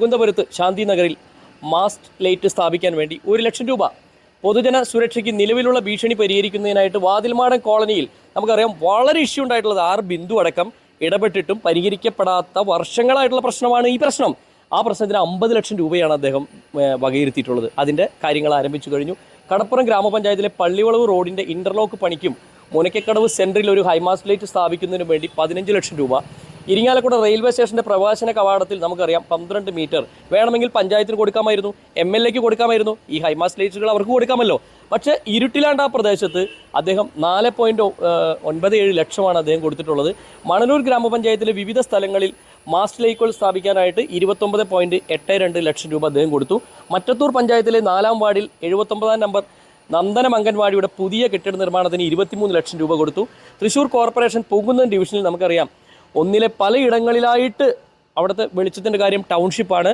മുകുന്ദപുരത്ത് ശാന്തിനഗറിൽ mast light സ്ഥാപിക്കാൻ വേണ്ടി ഒരു ലക്ഷം രൂപ. പൊതുജന സുരക്ഷയ്ക്ക് നിലവിലുള്ള ഭീഷണി പരിഹരിക്കുന്നതിനായിട്ട് വാതിൽമാടൻ കോളനിയിൽ നമുക്കറിയാം വളരെ ഇഷ്യൂ ഉണ്ടായിട്ടുള്ളത് ആർ ബിന്ദു അടക്കം ഇടപെട്ടിട്ടും പരിഹരിക്കപ്പെടാത്ത വർഷങ്ങളായിട്ടുള്ള പ്രശ്നമാണ് ഈ പ്രശ്നം. ആ പ്രശ്നത്തിന് അമ്പത് ലക്ഷം രൂപയാണ് അദ്ദേഹം വകയിരുത്തിയിട്ടുള്ളത്. അതിന്റെ കാര്യങ്ങൾ ആരംഭിച്ചു കഴിഞ്ഞു. കടപ്പുറം ഗ്രാമപഞ്ചായത്തിലെ പള്ളിവളവ് റോഡിന്റെ ഇന്റർലോക്ക് പണിക്കും മുനക്കക്കടവ് സെന്ററിൽ ഒരു ഹൈമാസ്റ്റ് ലൈറ്റ് സ്ഥാപിക്കുന്നതിന് വേണ്ടി പതിനഞ്ച് ലക്ഷം രൂപ. ഇരിങ്ങാലക്കുട റെയിൽവേ സ്റ്റേഷന്റെ പ്രവാസന കവാടത്തിൽ നമുക്കറിയാം പന്ത്രണ്ട് മീറ്റർ. വേണമെങ്കിൽ പഞ്ചായത്തിന് കൊടുക്കാമായിരുന്നു എം എൽ എക്ക് കൊടുക്കാമായിരുന്നു. ഈ ഹൈമാസ് ലൈറ്റുകൾ അവർക്ക് കൊടുക്കാമല്ലോ. പക്ഷേ ഇരുട്ടിലാണ്ട് ആ പ്രദേശത്ത് അദ്ദേഹം നാല് പോയിന്റ് ഒൻപത് ഏഴ് ലക്ഷമാണ് അദ്ദേഹം കൊടുത്തിട്ടുള്ളത്. മണലൂർ ഗ്രാമപഞ്ചായത്തിലെ വിവിധ സ്ഥലങ്ങളിൽ മാസ്റ്റ് ലൈക്കുകൾ സ്ഥാപിക്കാനായിട്ട് ഇരുപത്തൊമ്പത് പോയിന്റ് എട്ട് രണ്ട് ലക്ഷം രൂപ അദ്ദേഹം കൊടുത്തു. മറ്റത്തൂർ പഞ്ചായത്തിലെ നാലാം വാർഡിൽ എഴുപത്തൊമ്പതാം നമ്പർ നന്ദനം അംഗൻവാടിയുടെ പുതിയ കെട്ടിട നിർമ്മാണത്തിന് ഇരുപത്തിമൂന്ന് ലക്ഷം രൂപ കൊടുത്തു. തൃശ്ശൂർ കോർപ്പറേഷൻ പൂങ്കുന്നം ഡിവിഷനിൽ നമുക്കറിയാം ഒന്നിലെ പലയിടങ്ങളിലായിട്ട് അവിടുത്തെ വെളിച്ചത്തിന്റെ കാര്യം ടൗൺഷിപ്പാണ്.